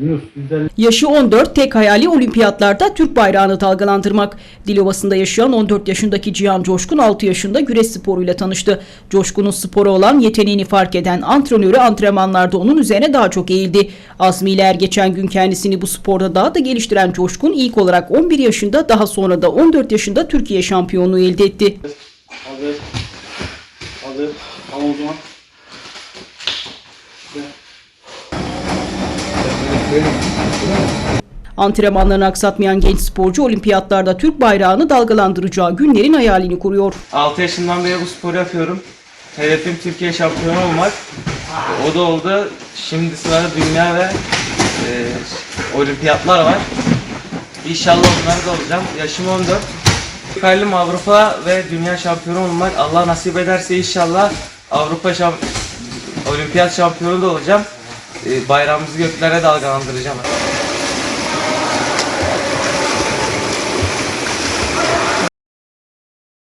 Yunus. Yaşı 14, tek hayali olimpiyatlarda Türk bayrağını dalgalandırmak. Dilovası'nda yaşayan 14 yaşındaki Cihan Coşkun 6 yaşında güreş sporuyla tanıştı. Coşkun'un spora olan yeteneğini fark eden antrenörü antrenmanlarda onun üzerine daha çok eğildi. Azmiyle er geçen gün kendisini bu sporda daha da geliştiren Coşkun ilk olarak 11 yaşında daha sonra da 14 yaşında Türkiye şampiyonluğu elde etti. Hazır. Hazır. Tamam o zaman. Antrenmanlarını aksatmayan genç sporcu olimpiyatlarda Türk bayrağını dalgalandıracağı günlerin hayalini kuruyor. 6 yaşından beri bu sporu yapıyorum. Hedefim Türkiye şampiyonu olmak. O da oldu. Şimdi sırada dünya ve e, olimpiyatlar var. İnşallah onları da olacağım. Yaşım 14. Hayalim Avrupa ve dünya şampiyonu olmak. Allah nasip ederse inşallah Avrupa şamp olimpiyat şampiyonu da olacağım. Ee, bayrağımızı göklere dalgalandıracağım.